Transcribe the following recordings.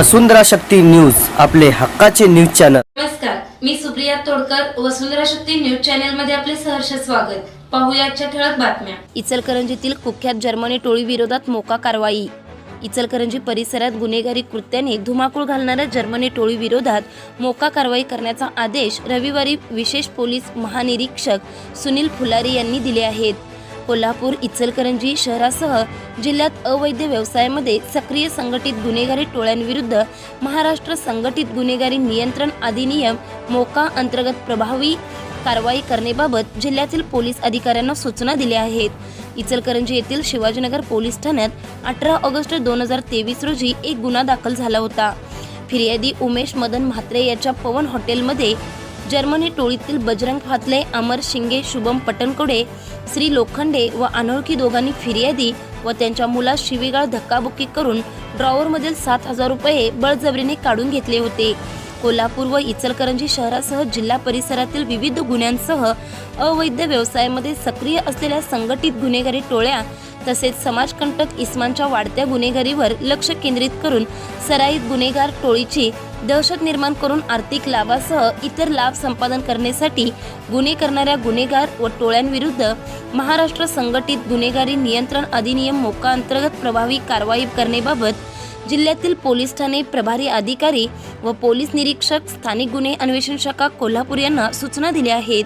वसुंधरा Shakti news आपले हक्काचे news channel. नमस्कार मी सुप्रिया तोडकर वसुंधरा शक्ती न्यूज चॅनलमध्ये आपले सहर्ष स्वागत. पाहूया आजच्या ठळक बातम्या. इचलकरंजीतील कुख्यात जर्मनी टोळी विरोधात मोका कारवाई. इचलकरंजी परिसरात गुन्हेगारी कृत्याने धुमाकूळ घालणाऱ्या जर्मनी टोळी विरोधात मोका कारवाई करण्याचा आदेश रविवारी विशेष पोलीस महानिरीक्षक सुनील फुलारी यांनी दिले आहेत. कोल्हापूर इचलकरंजी शहरासह जिल्ह्यात अवैध व्यवसायामध्ये सक्रिय संघटित गुन्हेगारी टोळ्यांविरुद्ध महाराष्ट्र संघटित गुन्हेगारी नियंत्रण अधिनियम मोका अंतर्गत प्रभावी कारवाई करण्याबाबत जिल्ह्यातील पोलीस अधिकाऱ्यांना सूचना दिल्या आहेत. इचलकरंजी येथील शिवाजीनगर पोलीस ठाण्यात अठरा ऑगस्ट दोन हजार तेवीस रोजी एक गुन्हा दाखल झाला होता. फिर्यादी उमेश मदन म्हात्रे याच्या पवन हॉटेलमध्ये जर्मनी टोळीतील बजरंग फातले अमर शिंगे शुभम पटणकोडे श्री लोखंडे व अनोळखी दोघांनी फिर्यादी व त्यांच्या मुलास शिवीगाळ धक्काबुक्की करून ड्रॉवरमधील सात हजार रुपये बळजबरीने काढून घेतले होते. कोल्हापूर व इचलकरंजी शहरासह जिल्हा परिसरातील विविध गुन्ह्यांसह अवैध व्यवसायामध्ये सक्रिय असलेल्या संघटित गुन्हेगारी टोळ्या तसेच समाजकंटक इस्मांच्या वाढत्या गुन्हेगारीवर लक्ष केंद्रित करून सराईत गुन्हेगार टोळीची दहशत निर्माण करून आर्थिक लाभासह इतर लाभ संपादन करण्यासाठी गुन्हे करणाऱ्या गुन्हेगार व टोळ्यांविरुद्ध महाराष्ट्र संघटित गुन्हेगारी नियंत्रण अधिनियम मोका अंतर्गत प्रभावी कारवाई करण्याबाबत जिल्ह्यातील पोलीस ठाणे प्रभारी अधिकारी व पोलीस निरीक्षक स्थानिक गुन्हे अन्वेषण शाखा कोल्हापूर यांना सूचना दिल्या आहेत.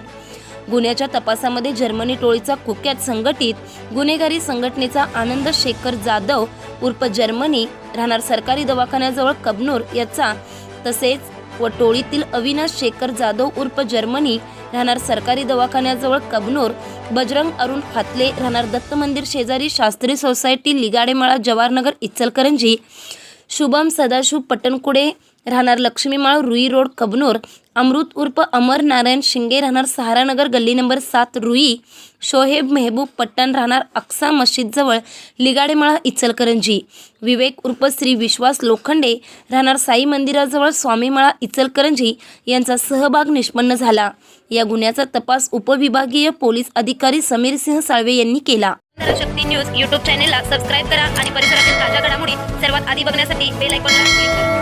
गुन्ह्याच्या तपासामध्ये जर्मनी टोळीचा कुख्यात संघटित गुन्हेगारी संघटनेचा आनंद शेखर जाधव उर्फ जर्मनी राहणार सरकारी दवाखान्याजवळ कबनूर याचा तसेच व टोळीतील अविनाश शेखर जाधव उर्फ जर्मनी राहणार सरकारी दवाखान्याजवळ कबनूर बजरंग अरुण फातले राहणार दत्त मंदिर शेजारी शास्त्री सोसायटी लिगाडेमाळा जवाहरनगर इचलकरंजी शुभम सदाशिव पटणकुडे राहणार लक्ष्मीमाळ रुई रोड कबनूर अमृत उर्फ अमर नारायण शिंगे राहणार सहारानगर गल्ली नंबर सात रुई शोहेब मेहबूब पट्टण राहणार अक्सा मस्जिदजवळ लिगाडेमाळा इचलकरंजी. विवेक उर्फ श्री विश्वास लोखंडे राहणार साई मंदिराजवळ स्वामीमाळा इचलकरंजी यांचा सहभाग निष्पन्न झाला. या गुन्ह्याचा तपास उपविभागीय पोलीस अधिकारी समीर सिंह साळवे यांनी केला. शक्ती न्यूज यूट्यूब चॅनेलला सबस्क्राईब करा आणि परिसरातील ताज्या घडामोडी सर्वात आधी बघण्यासाठी बेल आयकॉनला क्लिक करा.